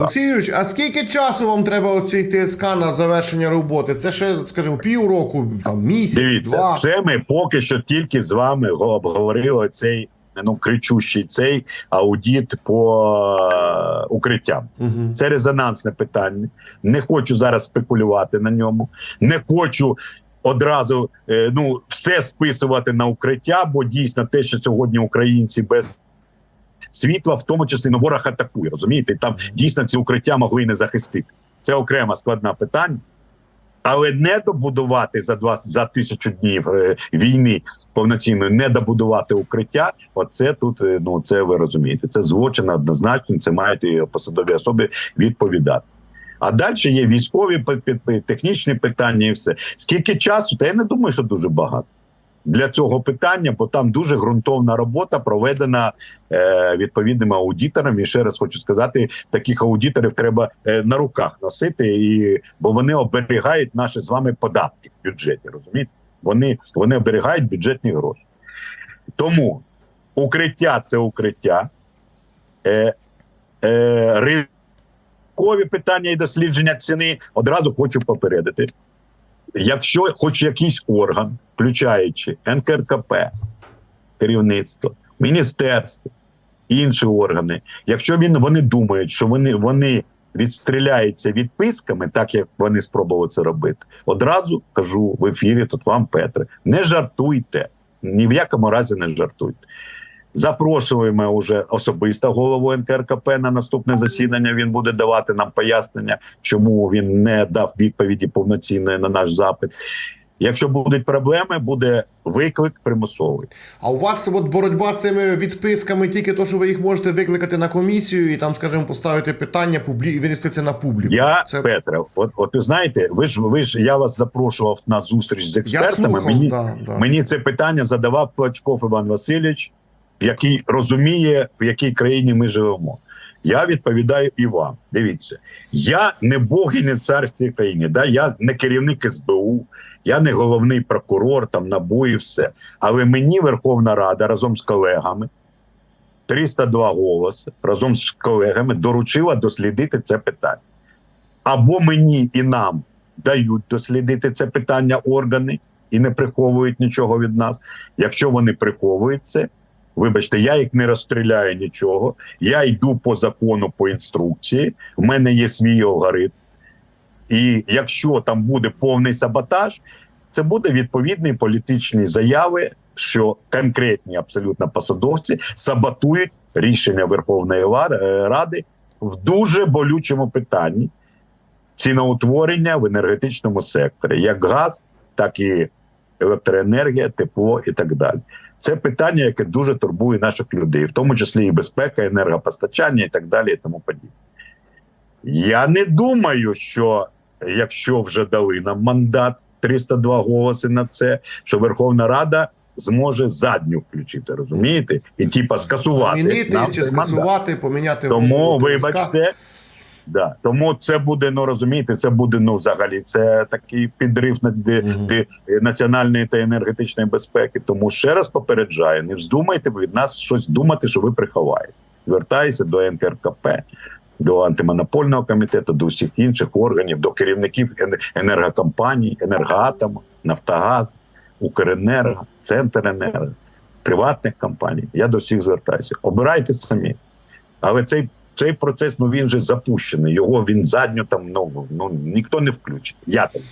Олексій Юрійович, а скільки часу вам треба оцій ТСК на завершення роботи? Це ще, скажімо, півроку, там місяць, Дивіться, два. це ми поки що тільки з вами го- обговорили цей ну кричущий цей аудіт по е, укриттям. Угу. Це резонансне питання. Не хочу зараз спекулювати на ньому. Не хочу одразу е, ну все списувати на укриття, бо дійсно те, що сьогодні українці без. Світла, в тому числі ну, ворог атакує, розумієте? І Там дійсно ці укриття могли не захистити. Це окрема складна питання. Але не добудувати за два за тисячу днів е, війни повноцінної, не добудувати укриття. Оце тут е, ну це ви розумієте. Це злочин однозначно. Це мають і посадові особи відповідати. А далі є військові технічні питання, і все. Скільки часу? Та я не думаю, що дуже багато для цього питання, бо там дуже ґрунтовна робота проведена е, відповідними аудиторами. І ще раз хочу сказати, таких аудиторів треба е, на руках носити, і бо вони оберігають наші з вами податки в бюджеті. Розумієте? Вони, вони оберігають бюджетні гроші. Тому укриття це укриття. Е, е, ринкові питання і дослідження ціни одразу хочу попередити. Якщо хоч якийсь орган, включаючи НКРКП, керівництво, міністерство, інші органи, якщо він вони думають, що вони, вони відстріляються відписками, так як вони спробували це робити, одразу кажу в ефірі тут вам, Петре, не жартуйте, ні в якому разі не жартуйте. Запрошуємо уже особисто голову НКРКП на наступне засідання. Він буде давати нам пояснення, чому він не дав відповіді повноцінної на наш запит. Якщо будуть проблеми, буде виклик примусовий. А у вас от боротьба з цими відписками тільки то, що ви їх можете викликати на комісію і там, скажімо, поставити питання публі... винести це на публіку. Я це... Петре, от, от ви знаєте, ви ж ви ж я вас запрошував на зустріч з Я експертами. слухав, мені да, да. мені це питання задавав Плачков Іван Васильович, який розуміє, в якій країні ми живемо. Я відповідаю і вам. Дивіться, я не Бог і не цар в цій країні. Да? Я не керівник СБУ, я не головний прокурор, там НАБУ і все. Але мені Верховна Рада разом з колегами 302 голоси разом з колегами доручила дослідити це питання. Або мені і нам дають дослідити це питання органи і не приховують нічого від нас. Якщо вони приховують це, вибачте, я їх не розстріляю нічого. Я йду по закону, по інструкції. У мене є свій алгоритм. І якщо там буде повний саботаж, це буде відповідні політичні заяви, що конкретні абсолютно посадовці саботують рішення Верховної е, Ради в дуже болючому питанні ціноутворення в енергетичному секторі, як газ, так і електроенергія, тепло і так далі. Це питання, яке дуже турбує наших людей, в тому числі і безпека, енергопостачання і так далі, і тому подібне. Я не думаю, що якщо вже дали нам мандат 302 голоси на це, що Верховна Рада зможе задню включити, розумієте? І типа скасувати Змінити нам чи цей мандат. скасувати, поміняти Тому, вибачте, да, тому це буде, ну розумієте, це буде ну взагалі це такий підрив на де, де національної та енергетичної безпеки. Тому ще раз попереджаю: не вздумайте від нас щось думати, що ви приховаєте. Звертаюся до НКРКП, до антимонопольного комітету, до всіх інших органів, до керівників енергокомпаній, енергоатому, Нафтогаз, Укренерго, Центренерго, приватних компаній. Я до всіх звертаюся. Обирайте самі. Але цей, цей процес ну він же запущений. Його він задню там ну, ну ніхто не включить. Я так.